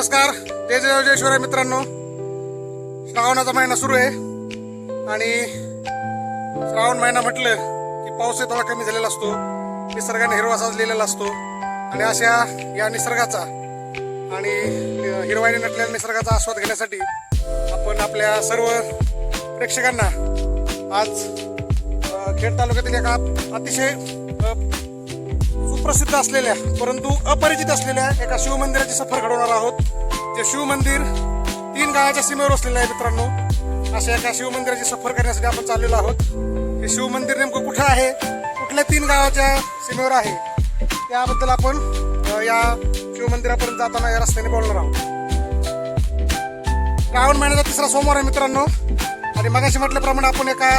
नमस्कार. जय जय जयश्वराय मित्रांनो. श्रावणाचा महिना सुरू आहे. आणि श्रावण महिना म्हटलं की पाऊस थोडा कमी झालेला असतो. निसर्गाने हिरवा साजलेला असतो. आणि अशा या निसर्गाचा आणि हिरवाईने नटलेल्या निसर्गाचा आस्वाद घेण्यासाठी आपण आपल्या सर्व प्रेक्षकांना आज खेड तालुक्यातील एका अतिशय सुप्रसिद्ध असलेल्या परंतु अपरिचित असलेल्या एका शिवमंदिराची सफर घडवणार आहोत. ते शिवमंदिर तीन गावाच्या सीमेवर असलेलं आहे मित्रांनो. अशा एका शिवमंदिराची सफर करण्यासाठी आपण चाललेलो आहोत. हे शिवमंदिर नेमकं कुठं आहे? कुठल्या तीन गावाच्या सीमेवर आहे? त्याबद्दल आपण या शिवमंदिरापर्यंत जाताना या रस्त्याने बोलणार आहोत. श्रावण महिन्याचा तिसरा सोमवार आहे मित्रांनो. आणि मगाशी म्हटल्याप्रमाणे आपण एका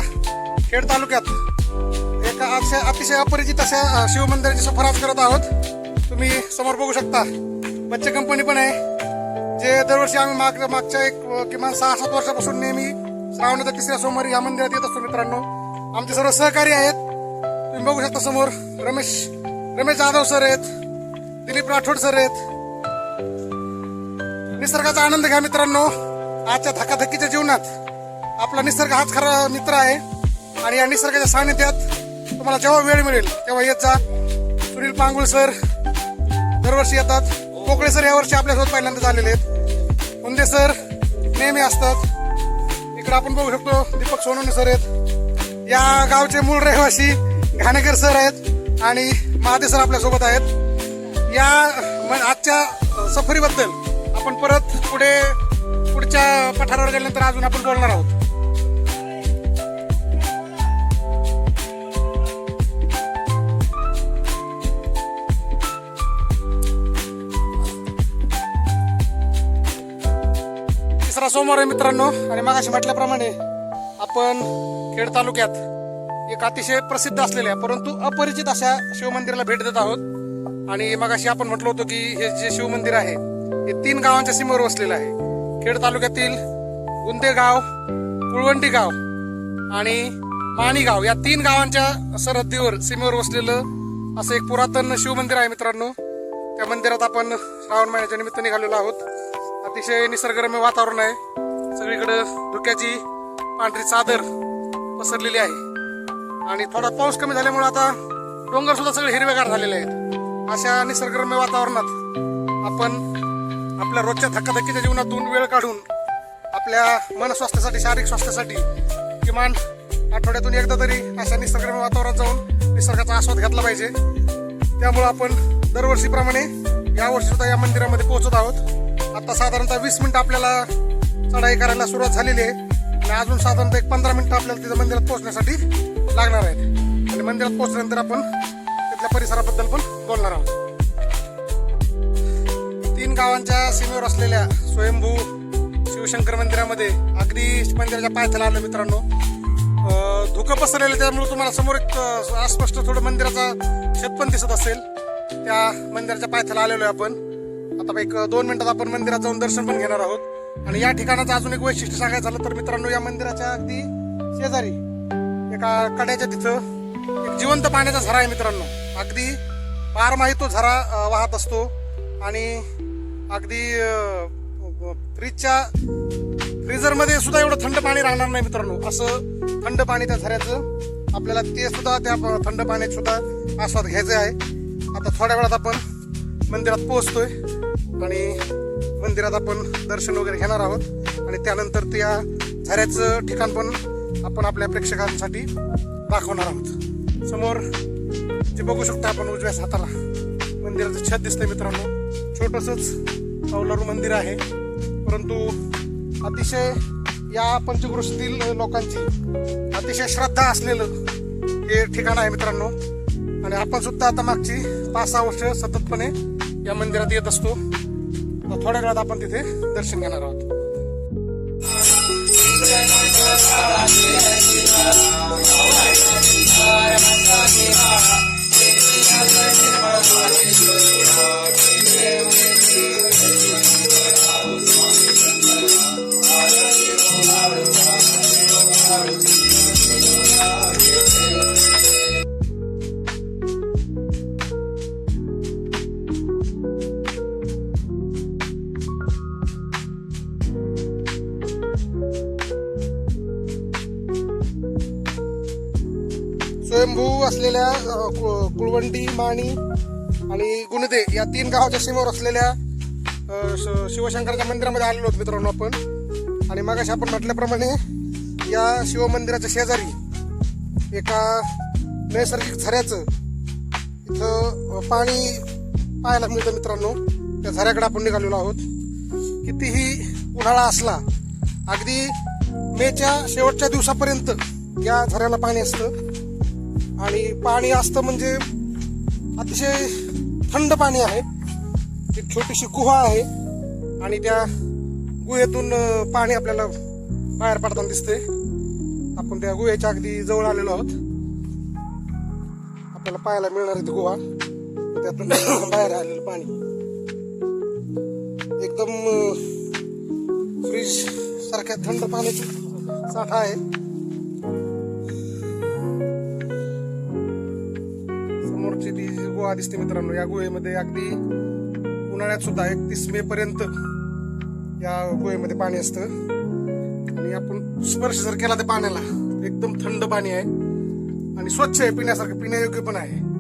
खेड तालुक्यात एका अतिशय अतिशय अपरिचित अशा शिवमंदिराची सफराज करत आहोत. तुम्ही समोर बघू शकता बच्चे कंपनी पण आहे. जे दरवर्षी आम्ही माग मागच्या एक किमान सहा सात वर्षापासून नेहमी श्रावणाच्या तिसऱ्या सोमवारी या मंदिरात येत असतो मित्रांनो. आमचे सर्व सहकारी आहेत. तुम्ही बघू शकता समोर रमेश रमेश जाधव सर आहेत दिलीप राठोड सर आहेत. निसर्गाचा आनंद घ्या मित्रांनो. आजच्या धकाधकीच्या जीवनात आपला निसर्ग हाच खरा मित्र आहे. आणि या निसर्गाच्या सानिध्यात तुम्हाला जेव्हा वेळ मिळेल तेव्हा येत जा. सुनील पांगुळ सर दरवर्षी येतात. कोकळे सर यावर्षी आपल्यासोबत पहिल्यांदा झालेले आहेत. मुंदे सर नेहमी असतात. इकडे आपण बघू शकतो दीपक सोनवणे सर आहेत. या गावचे मूळ रहिवासी घाणेकर सर आहेत आणि महादे सर आपल्यासोबत आहेत. या आजच्या सफरीबद्दल आपण परत पुढे पुढच्या पठारावर गेल्यानंतर अजून आपण बोलणार आहोत. तिसरा सोमवार आहे मित्रांनो. आणि मागाशी म्हटल्याप्रमाणे आपण खेड तालुक्यात एक अतिशय प्रसिद्ध असलेल्या परंतु अपरिचित अशा शिवमंदिराला भेट देत आहोत. आणि मगाशी आपण म्हटलं होतो की हे जे शिवमंदिर आहे हे तीन गावांच्या सीमेवर वसलेलं आहे. खेड तालुक्यातील गुंदे गाव कुळवंडी गाव आणि माणी गाव या तीन गावांच्या सरहद्दीवर सीमेवर वसलेलं असं एक पुरातन शिवमंदिर आहे मित्रांनो. त्या मंदिरात आपण श्रावण महिन्याच्या निमित्त निघालेलो आहोत. अतिशय निसर्गरम्य वातावरण आहे. सगळीकडे धुक्याची पांढरी चादर पसरलेली आहे. आणि थोडा पाऊस कमी झाल्यामुळे आता डोंगर सुद्धा सगळे हिरवेगार झालेले आहेत. अशा निसर्गरम्य वातावरणात आपण आपल्या रोजच्या धक्काधक्कीच्या जीवनातून वेळ काढून आपल्या मनस्वास्थ्यासाठी शारीरिक स्वास्थ्यासाठी किमान आठवड्यातून एकदा तरी अशा निसर्गरम्य वातावरणात जाऊन निसर्गाचा आस्वाद घेतला पाहिजे. त्यामुळं आपण दरवर्षीप्रमाणे यावर्षी सुद्धा या मंदिरामध्ये पोहोचत आहोत. आता साधारणतः वीस मिनिटं आपल्याला चढाई करायला सुरुवात झालेली आहे. आणि अजून साधारणतः एक पंधरा मिनिटं आपल्याला तिथं मंदिरात पोहोचण्यासाठी लागणार आहेत. आणि मंदिरात पोहोचल्यानंतर आपण तिथल्या परिसराबद्दल पण बोलणार आहोत. तीन गावांच्या सीमेवर असलेल्या स्वयंभू शिवशंकर मंदिरामध्ये अगदी मंदिराच्या पायथ्याला आलं मित्रांनो. धुकं पसरलेलं त्यामुळे तुम्हाला समोर एक अस्पष्ट थोडं मंदिराचा छत पण दिसत असेल. त्या मंदिराच्या पायथ्याला आलेलो आहे आपण. आता एक दोन मिनिटात आपण मंदिरात जाऊन दर्शन पण घेणार आहोत. आणि या ठिकाणाचं अजून एक वैशिष्ट्य सांगायचं झालं तर मित्रांनो या मंदिराच्या अगदी शेजारी एका कड्याच्या तिथं एक जिवंत पाण्याचा झरा आहे मित्रांनो. अगदी बारमाही तो झरा वाहत असतो. आणि अगदी फ्रीजच्या फ्रीजरमध्ये सुद्धा एवढं थंड पाणी राहणार नाही मित्रांनो. असं थंड पाणी त्या झऱ्याचं आपल्याला ते सुद्धा त्या थंड पाण्यात सुद्धा आस्वाद घ्यायचा आहे. आता थोड्या वेळात आपण मंदिरात पोहोचतोय आणि मंदिरात आपण दर्शन वगैरे घेणार आहोत. आणि त्यानंतर त्या झऱ्याचं ठिकाण पण आपण आपल्या प्रेक्षकांसाठी दाखवणार आहोत. समोर जे बघू शकतो आपण उजव्या हाताला मंदिराचं छत दिसतंय मित्रांनो. छोटंसंच कौलारू मंदिर आहे. परंतु अतिशय या पंचक्रोशीतील लोकांची अतिशय श्रद्धा असलेलं हे ठिकाण आहे मित्रांनो. आणि आपण सुद्धा आता मागची पाच सहा वर्ष सततपणे या मंदिर येत असतो आता थोड्या वेळात आपण तिथे दर्शन घेणार आहोत. असलेल्या कु- कुळवंडी माणी आणि गुणदे या तीन गावाच्या सीमेवर असलेल्या शिवशंकराच्या मंदिरामध्ये आलेलो आहोत मित्रांनो आपण. आणि मगाशी आपण म्हटल्याप्रमाणे या शिवमंदिराच्या शेजारी एका नैसर्गिक झऱ्याचं इथं पाणी पाहायला मिळतं मित्रांनो. त्या झऱ्याकडे आपण निघालेलो आहोत. कितीही उन्हाळा असला अगदी मेच्या शेवटच्या दिवसापर्यंत या झऱ्याला पाणी असतं. पाणी असतं म्हणजे अतिशय थंड पाणी आहे. एक छोटीशी गुहा आहे आणि त्या गुहेतून पाणी आपल्याला बाहेर पडताना दिसते आपण त्या गुहेच्या अगदी जवळ आलेलो आहोत. आपल्याला पाहायला मिळणार आहे ती गुहा. त्यातून बाहेर आलेलं पाणी. एकदम फ्रीज सारख्या थंड पाण्याची साठा आहे. समोरची ती दिसते मित्रांनो. या गुहेमध्ये अगदी उन्हाळ्यात सुद्धा एकतीस मे पर्यंत या गुहेमध्ये पाणी असतं. आणि आपण स्पर्श जर केला त्या पाण्याला एकदम थंड पाणी आहे. आणि स्वच्छ आहे पिण्यासारखं पिण्यायोग्य पण आहे.